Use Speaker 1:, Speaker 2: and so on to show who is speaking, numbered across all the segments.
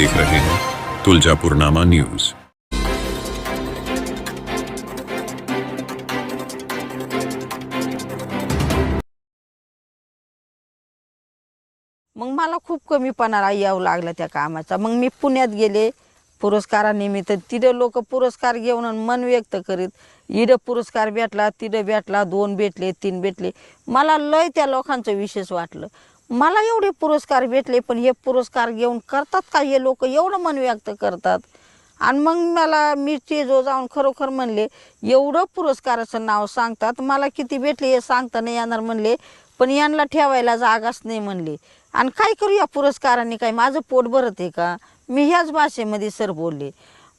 Speaker 1: देख रहे हैं तुलजापुरनामा न्यूज।
Speaker 2: मग मला खूप कमीपणा यावं लागला त्या कामाचा. मग मी पुण्यात गेले पुरस्कारानिमित्त तिथं लोक पुरस्कार घेऊन मन व्यक्त करीत इथं पुरस्कार भेटला तिथं भेटला दोन भेटले तीन भेटले. मला लय त्या लोकांचं विशेष वाटलं. मला एवढे पुरस्कार भेटले पण हे पुरस्कार घेऊन करतात का? हे लोक एवढं मन व्यक्त करतात. आणि मग मला मी जो जाऊन खरोखर म्हणले एवढं पुरस्काराचं नाव सांगतात मला किती भेटले हे सांगता नाही येणार म्हणले. पण यांना ठेवायला जागाच नाही म्हणले. आणि काय करू या पुरस्काराने? काय माझं पोट भरत आहे का? मी ह्याच भाषेमध्ये सर बोलले.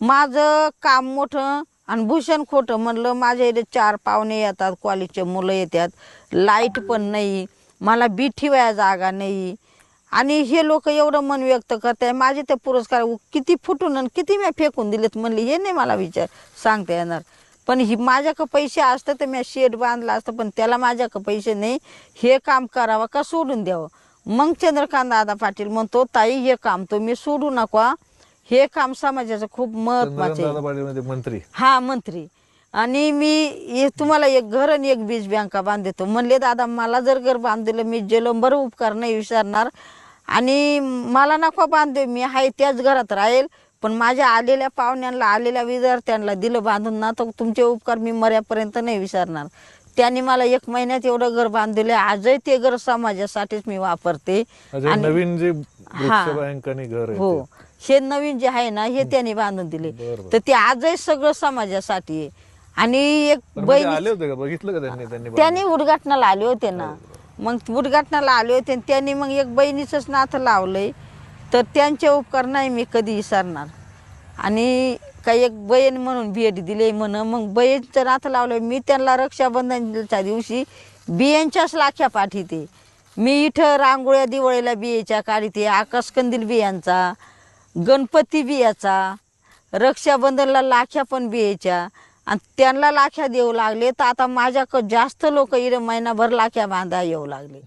Speaker 2: माझं काम मोठं आणि भूषण खोटं म्हणलं माझ्या इथे चार पाहुणे येतात कॉलेजचे मुलं येतात. लाइट पण नाही. मला बी ठेवायला जागा नाही. आणि हे लोक एवढं मन व्यक्त करताय माझे ते पुरस्कार किती फुटून आणि किती मी फेकून दिलेत म्हणले हे नाही मला विचार सांगता येणार. पण ही माझ्याकडं पैसे असतं तर मी शेड बांधला असतं पण त्याला माझ्याकडं पैसे नाही. हे काम करावं का सोडून द्यावं? मग चंद्रकांत दादा पाटील म्हणतो ताई हे काम तुम्ही सोडू नका हे. काम समाजाचं खूप महत्वाचं
Speaker 3: मंत्री.
Speaker 2: हा मंत्री. आणि मी हे तुम्हाला एक घर आणि एक बीज बँका बांधतो. म्हणले दादा मला जर घर बांधलं मी जलंबर उपकार नाही विचारणार आणि मला नको बांधू मी आहे त्याच घरात राहील. पण माझ्या आलेल्या पाहुण्यांना आलेल्या विद्यार्थ्यांना दिलं बांधून ना तर तुमचे उपकार मी मर्यापर्यंत नाही विचारणार त्यांनी मला एक महिन्यात एवढं घर बांधले आजही ते घर समाजासाठीच मी वापरते.
Speaker 3: म्हणजे
Speaker 2: आणि-
Speaker 3: नवीन जे
Speaker 2: हा.
Speaker 3: घर
Speaker 2: हो. हे नवीन जे आहे ना हे त्यांनी बांधून दिले. तर ते आजही सगळं समाजासाठी आहे. आणि एक
Speaker 3: पण म्हणजे
Speaker 2: बहीण
Speaker 3: आले होते का? बघितलं का त्यांनी? त्यांनी
Speaker 2: त्यांनी उद्घाटनाला आले होते ना. मग उद्घाटनाला आले होते आणि त्यांनी मग एक बहिणीचंच नातं लावलंय. तर त्यांचे उपकार नाही मी कधी विसरणार. आणि काही एक बहीण म्हणून भेट दिली म्हण मग बहीणचं नातं लावलं मी त्यांना रक्षाबंधनच्या दिवशी बियांच्याच लाख्या पाठीते. मी इथं रांगोळ्या दिवाळीला बियाच्या काढीते आकाशकंदील बियांचा गणपती बियाचा रक्षाबंधनला लाख्या पण बियाच्या. आणि त्यांना लाख्या देऊ लागले. तर आता माझ्याकडं जास्त लोक इरे महिनाभर लाख्या बांधा येऊ लागले.